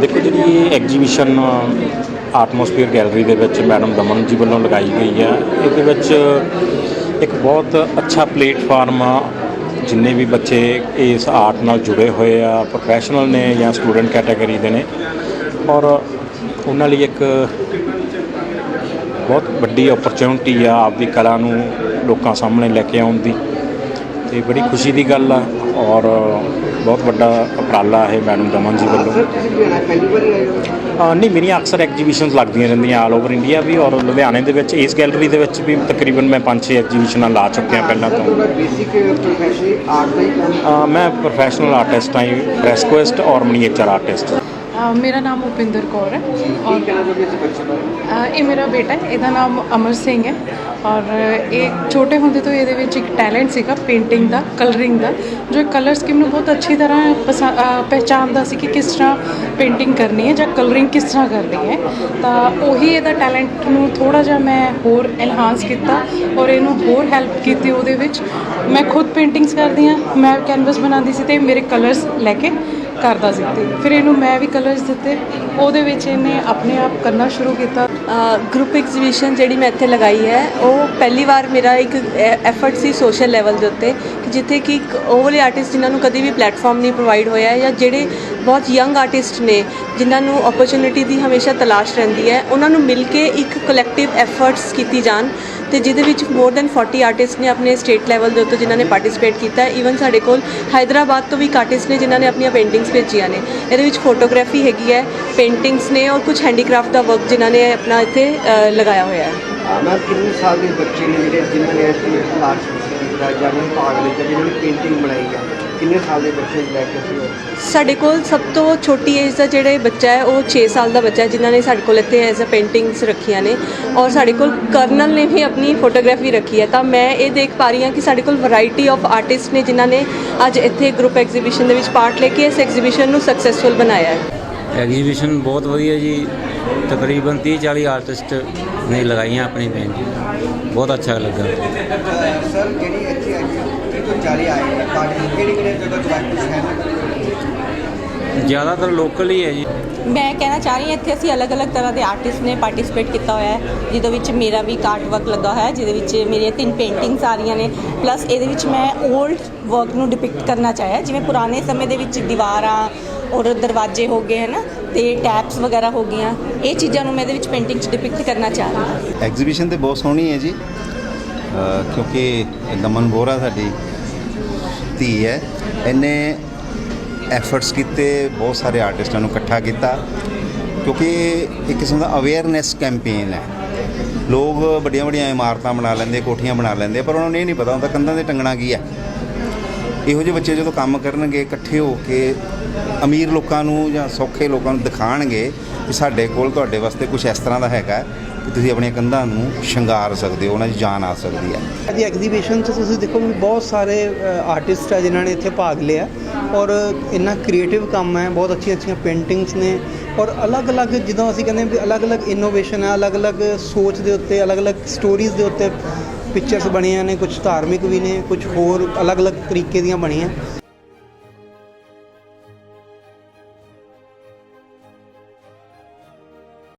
ਦੇਖੋ ਜਿਹੜੀ ਇਹ ਐਗਜੀਬਿਸ਼ਨ ਆਟਮੋਸਫੀਅਰ ਗੈਲਰੀ ਦੇ ਵਿੱਚ ਮੈਡਮ ਦਮਨ ਜੀ ਵੱਲੋਂ ਲਗਾਈ ਗਈ ਹੈ, ਇਹਦੇ ਵਿੱਚ ਇੱਕ ਬਹੁਤ ਅੱਛਾ ਪਲੇਟਫਾਰਮ ਆ, ਜਿੰਨੇ ਵੀ ਬੱਚੇ ਇਸ ਆਰਟ ਨਾਲ ਜੁੜੇ ਹੋਏ ਆ ਪ੍ਰੋਫੈਸ਼ਨਲ ਨੇ ਜਾਂ ਸਟੂਡੈਂਟ ਕੈਟਾਗਰੀ ਦੇ ਨੇ, ਔਰ ਉਹਨਾਂ ਲਈ ਇੱਕ ਬਹੁਤ ਵੱਡੀ ਓਪਰਚੁਨਿਟੀ ਆ ਆਪਦੀ ਕਲਾ ਨੂੰ ਲੋਕਾਂ ਸਾਹਮਣੇ ਲੈ ਕੇ ਆਉਣ ਦੀ, ਤੇ ਬੜੀ ਖੁਸ਼ੀ ਦੀ ਗੱਲ ਆ। ਔਰ ਬਹੁਤ ਵੱਡਾ ਉਪਰਾਲਾ ਹੈ ਮੈਡਮ ਦਮਨ ਜੀ ਵੱਲੋਂ। ਤੁਸੀਂ ਨਹੀਂ ਮੇਰੀਆਂ ਅਕਸਰ ਐਗਜੀਬਿਸ਼ਨਸ ਲੱਗਦੀਆਂ ਰਹਿੰਦੀਆਂ ਆਲ ਓਵਰ ਇੰਡੀਆ ਵੀ ਔਰ ਲੁਧਿਆਣੇ ਦੇ ਵਿੱਚ ਇਸ ਗੈਲਰੀ ਦੇ ਵਿੱਚ ਵੀ ਤਕਰੀਬਨ ਮੈਂ 5-6 ਐਗਜੀਬਿਸ਼ਨਾਂ ਲਾ ਚੁੱਕਿਆ ਪਹਿਲਾਂ ਤੋਂ। ਤੁਹਾਡਾ ਬੇਸਿਕ ਪ੍ਰੋਫੈਸ਼ਨ ਆਰਟ ਦਾ ਹੀ ਕੰਮ ਅ, ਮੈਂ ਪ੍ਰੋਫੈਸ਼ਨਲ ਆਰਟਿਸਟ ਹਾਂ ਫ੍ਰੈਸਕੋਇਸਟ ਔਰ ਮਨੀਏਚਰ ਆਰਟਿਸਟ ਅ, ਮੇਰਾ ਨਾਮ ਉਪਿੰਦਰ ਕੌਰ ਹੈ ਔਰ ਅ, ਇਹ ਮੇਰਾ ਬੇਟਾ ਹੈ ਇਹਦਾ ਨਾਮ ਅਮਰ ਸਿੰਘ ਹੈ ਔਰ ਇਹ ਛੋਟੇ ਹੁੰਦੇ ਤੋਂ ਇਹਦੇ ਵਿੱਚ ਇੱਕ ਟੈਲੈਂਟ ਸੀਗਾ ਪੇਂਟਿੰਗ ਦਾ ਕਲਰਿੰਗ ਦਾ ਜੋ ਕਲਰ ਸਕੀਮ ਨੂੰ ਬਹੁਤ ਅੱਛੀ ਤਰ੍ਹਾਂ ਪਸੰ- ਅ, ਪਹਿਚਾਣਦਾ ਸੀ ਕਿ ਕਿਸ ਤਰ੍ਹਾਂ ਪੇਂਟਿੰਗ ਕਰਨੀ ਹੈ ਜਾਂ ਕਲਰਿੰਗ ਕਿਸ ਤਰ੍ਹਾਂ ਕਰਨੀ ਹੈ। ਤਾਂ ਉਹੀ ਇਹਦਾ ਟੈਲੈਂਟ ਨੂੰ ਥੋੜਾ ਜਿਹਾ ਮੈਂ ਹੋਰ ਐਨਹਾਂਸ ਕੀਤਾ ਔਰ ਇਹਨੂੰ ਹੋਰ ਹੈਲਪ ਕੀਤੀ ਉਹਦੇ ਵਿੱਚ। ਮੈਂ ਖੁਦ ਪੇਂਟਿੰਗਸ ਕਰਦੀ ਹਾਂ ਮੈਂ ਕੈਨਵਸ ਬਣਾਉਂਦੀ ਸੀ ਤੇ ਮੇਰੇ ਕਲਰਸ ਲੈ ਕੇ ਕਰਦਾ ਸੀ ਤੇ ਫਿਰ ਇਹਨੂੰ ਮੈਂ ਵੀ ਕਲਰਸ ਦਿੱਤੇ। ਉਹਦੇ ਵਿੱਚ ਇਹਨੇ ਆਪਣੇ ਆਪ ਕਰਨਾ ਸ਼ੁਰੂ ਕੀਤਾ। ਗਰੁੱਪ ਐਗਜ਼ੀਬਿਸ਼ਨ ਜਿਹੜੀ ਮੈਂ ਇੱਥੇ ਲਗਾਈ ਹੈ, ਉਹ ਪਹਿਲੀ ਵਾਰ ਮੇਰਾ ਇੱਕ ਐਫਰਟ ਸੀ ਸੋਸ਼ਲ ਲੈਵਲ ਦੇ ਉੱਤੇ ਕਿ ਜਿੱਥੇ ਕਿ ਇੱਕ ਉਹ ਵਾਲੇ ਆਰਟਿਸਟ ਜਿਨ੍ਹਾਂ ਨੂੰ ਕਦੇ ਵੀ ਪਲੇਟਫਾਰਮ ਨਹੀਂ ਪ੍ਰੋਵਾਈਡ ਹੋਇਆ ਜਾਂ ਜਿਹੜੇ ਬਹੁਤ ਯੰਗ ਆਰਟਿਸਟ ਨੇ, ਜਿਨ੍ਹਾਂ ਨੂੰ ਓਪਰਚ्युनिटी ਦੀ ਹਮੇਸ਼ਾ ਤਲਾਸ਼ ਰਹਿੰਦੀ ਹੈ। ਉਹਨਾਂ ਨੂੰ ਮਿਲ ਕੇ ਇੱਕ ਕਲੈਕਟਿਵ ਐਫਰਟਸ ਕੀਤੀ ਜਾਣ ਤੇ ਜਿਹਦੇ ਵਿੱਚ ਮੋਰ ਦੈਨ 40 ਆਰਟਿਸਟ ਨੇ ਆਪਣੇ ਸਟੇਟ ਲੈਵਲ ਦੇ ਉੱਤੇ ਜਿਨ੍ਹਾਂ ਨੇ ਪਾਰਟਿਸਿਪੇਟ ਕੀਤਾ ਈਵਨ ਸਾਡੇ ਕੋਲ ਹైదరాబాద్ ਤੋਂ ਵੀ ਆਰਟਿਸਟ ਨੇ ਜਿਨ੍ਹਾਂ ਨੇ ਆਪਣੀਆਂ ਪੇਂਟਿੰਗਸ ਭੇਜੀਆਂ ਨੇ। ਇਹਦੇ ਵਿੱਚ ਫੋਟੋਗ੍ਰਾਫੀ ਹੈਗੀ ਹੈ ਪੇਂਟਿੰਗਸ ਨੇ ਔਰ ਕੁਝ ਹੈਂਡੀਕ੍ਰਾਫਟ ਦਾ ਵਰਕ ਜਿਨ੍ਹਾਂ ਨੇ ਆਪਣਾ ਇੱਥੇ ਲਗਾਇਆ ਹੋਇਆ ਹੈ। ਮੈਂ ਕਿੰਨੇ ਸਾਲ ਦੇ ਬੱਚੇ ਨੇ ਜਿਹੜੇ ਜਿਨ੍ਹਾਂ ਨੇ ਇਸ ਆਰਟ ਕੀਤਾ ਜਾਂ ਉਹਨਾਂ ਨੂੰ ਪਾਗਲ ਜਿਨ੍ਹਾਂ ਪੇਂਟਿੰਗ ਬਣਾਈ ਹੈ? ਕਿੰਨੇ ਸਾਲ ਦੇ ਬੱਚੇ ਲੈ ਕੇ ਸੀ ਸਾਡੇ ਕੋਲ ਸਭ ਤੋਂ ਛੋਟੀ ਏਜ ਦਾ ਜਿਹੜੇ ਬੱਚਾ ਹੈ, ਉਹ 6 ਸਾਲ ਦਾ ਬੱਚਾ ਹੈ, ਜਿਨ੍ਹਾਂ ਨੇ ਸਾਡੇ ਕੋਲ ਇੱਥੇ ਐਜ਼ ਅ ਪੇਂਟਿੰਗਸ ਰੱਖੀਆਂ ਨੇ। ਔਰ ਸਾਡੇ ਕੋਲ ਕਰਨਲ ਨੇ ਵੀ ਆਪਣੀ ਫੋਟੋਗ੍ਰਾਫੀ ਰੱਖੀ ਹੈ। ਤਾਂ ਮੈਂ ਇਹ ਦੇਖ ਪਾ ਰਹੀ ਹਾਂ ਕਿ ਸਾਡੇ ਕੋਲ ਵੈਰਾਈਟੀ ਆਫ ਆਰਟਿਸਟ ਨੇ ਜਿਨ੍ਹਾਂ ਨੇ ਅੱਜ ਇੱਥੇ ਗਰੁੱਪ ਐਗਜ਼ੀਬਿਸ਼ਨ ਦੇ ਵਿੱਚ ਪਾਰਟ ਲੈ ਕੇ ਇਸ ਐਗਜ਼ੀਬਿਸ਼ਨ ਨੂੰ ਸਕਸੈਸਫੁਲ ਬਣਾਇਆ ਹੈ। ਐਗਜੀਬਿਸ਼ਨ ਬਹੁਤ ਵਧੀਆ ਜੀ। ਤਕਰੀਬਨ 30 40 ਆਰਟਿਸਟ ਨੇ ਲਗਾਈਆਂ ਆਪਣੀ ਪੇਂਟਿੰਗ ਬਹੁਤ ਅੱਛਾ ਲੱਗਾ। ਸਰ ਜਿਹੜੀ ਇੱਥੇ ਆਈ ਹੈ ਤੋਂ 40 ਆਏ ਨੇ ਪਾਰਟੀ ਕਿਹੜੀ ਕਿਹੜੀ ਜਗ੍ਹਾ ਤੋਂ ਆਏ ਕੁਛ ਹੈ ਜ਼ਿਆਦਾਤਰ ਲੋਕਲ ਹੀ ਹੈ ਜੀ। ਮੈਂ ਕਹਿਣਾ ਚਾਹ ਰਹੀ ਹਾਂ ਇੱਥੇ ਅਸੀਂ ਅਲੱਗ-ਅਲੱਗ ਤਰ੍ਹਾਂ ਦੇ ਆਰਟਿਸਟ ਨੇ ਪਾਰਟਿਸਿਪੇਟ ਕੀਤਾ ਹੋਇਆ ਹੈ। ਜਿਹਦੇ ਵਿੱਚ ਮੇਰਾ ਵੀ ਕਾਰਟ ਵਰਕ ਲੱਗਾ ਹੋਇਆ ਹੈ ਜਿਹਦੇ ਵਿੱਚ ਮੇਰੀਆਂ ਤਿੰਨ ਪੇਂਟਿੰਗਸ ਆ ਰਹੀਆਂ ਨੇ। ਪਲੱਸ ਇਹਦੇ ਵਿੱਚ ਮੈਂ 올ਡ ਵਰਕ ਨੂੰ ਡਿਪਿਕਟ ਕਰਨਾ ਚਾਹਿਆ ਜਿਵੇਂ ਪੁਰਾਣੇ ਸਮੇਂ ਦੇ ਵਿੱਚ ਦੀਵਾਰਾਂ ਔਰ ਦਰਵਾਜ਼ੇ ਹੋ ਗਏ, ਹਨ, ਤੇ ਟੈਪਸ ਵਗੈਰਾ ਹੋ ਗਈਆਂ। ਇਹ ਚੀਜ਼ਾਂ ਨੂੰ ਮੈਂ ਇਹਦੇ ਵਿੱਚ ਪੇਂਟਿੰਗ 'ਚ ਡਿਪਿਕਟ ਕਰਨਾ ਚਾਹ ਰਹੀ ਹਾਂ। ਐਗਜ਼ੀਬਿਸ਼ਨ ਤੇ ਬਹੁਤ ਸੋਹਣੀ ਹੈ ਜੀ। ਕਿਉਂਕਿ ਦਮਨ ਬੋਰਾ ਸਾਡੀ ਧੀ ਹੈ। ਇਹਨੇ ਐਫਰਟਸ ਕੀਤੇ, ਬਹੁਤ ਸਾਰੇ ਆਰਟਿਸਟਾਂ ਨੂੰ ਇਕੱਠਾ ਕੀਤਾ। ਕਿਉਂਕਿ ਇਹ ਇੱਕ ਕਿਸਮ ਦਾ ਅਵੇਅਰਨੈਸ ਕੈਂਪੇਨ ਹੈ। ਲੋਕ ਵੱਡੀਆਂ ਵੱਡੀਆਂ ਇਮਾਰਤਾਂ ਬਣਾ ਲੈਂਦੇ, ਕੋਠੀਆਂ ਬਣਾ ਲੈਂਦੇ, ਪਰ ਉਹਨਾਂ ਨੂੰ ਇਹ ਨਹੀਂ ਪਤਾ ਹੁੰਦਾ, ਕੰਧਾਂ ਤੇ ਟੰਗਣਾ ਕੀ ਹੈ। ਇਹੋ ਜਿਹੇ ਬੱਚੇ ਜਦੋਂ ਕੰਮ ਕਰਨਗੇ, ਇਕੱਠੇ ਹੋ ਕੇ ਅਮੀਰ ਲੋਕਾਂ ਨੂੰ ਜਾਂ ਸੌਖੇ ਲੋਕਾਂ ਨੂੰ ਦਿਖਾਣਗੇ ਕਿ ਸਾਡੇ ਕੋਲ ਤੁਹਾਡੇ ਵਾਸਤੇ ਕੁਝ ਇਸ ਤਰ੍ਹਾਂ ਦਾ ਹੈਗਾ ਕਿ ਤੁਸੀਂ ਆਪਣੀਆਂ ਕੰਧਾਂ ਨੂੰ ਸ਼ਿੰਗਾਰ ਸਕਦੇ ਹੋ, ਉਹਨਾਂ 'ਚ ਜਾਨ ਆ ਸਕਦੀ ਹੈ। ਅੱਜ ਐਗਜ਼ੀਬਿਸ਼ਨ 'ਚ ਤੁਸੀਂ ਦੇਖੋ ਵੀ ਬਹੁਤ ਸਾਰੇ ਆਰਟਿਸਟ ਆ ਜਿਨ੍ਹਾਂ ਨੇ ਇੱਥੇ ਭਾਗ ਲਿਆ ਔਰ ਇੰਨਾ ਕ੍ਰੀਏਟਿਵ ਕੰਮ ਹੈ, ਬਹੁਤ ਅੱਛੀਆਂ ਅੱਛੀਆਂ ਪੇਂਟਿੰਗਸ ਨੇ ਔਰ ਅਲੱਗ-ਅਲੱਗ ਜਿੱਦਾਂ ਅਸੀਂ ਕਹਿੰਦੇ ਵੀ ਅਲੱਗ-ਅਲੱਗ ਇਨੋਵੇਸ਼ਨ ਹੈ, ਅਲੱਗ-ਅਲੱਗ ਸੋਚ ਦੇ ਉੱਤੇ, ਅਲੱਗ-ਅਲੱਗ ਸਟੋਰੀਜ਼ ਦੇ ਉੱਤੇ ਪਿਕਚਰਸ ਬਣੀਆਂ ਨੇ ਕੁਝ ਧਾਰਮਿਕ ਵੀ ਨੇ ਕੁਝ ਹੋਰ ਅਲੱਗ-ਅਲੱਗ ਤਰੀਕੇ ਦੀਆਂ ਬਣੀਆਂ।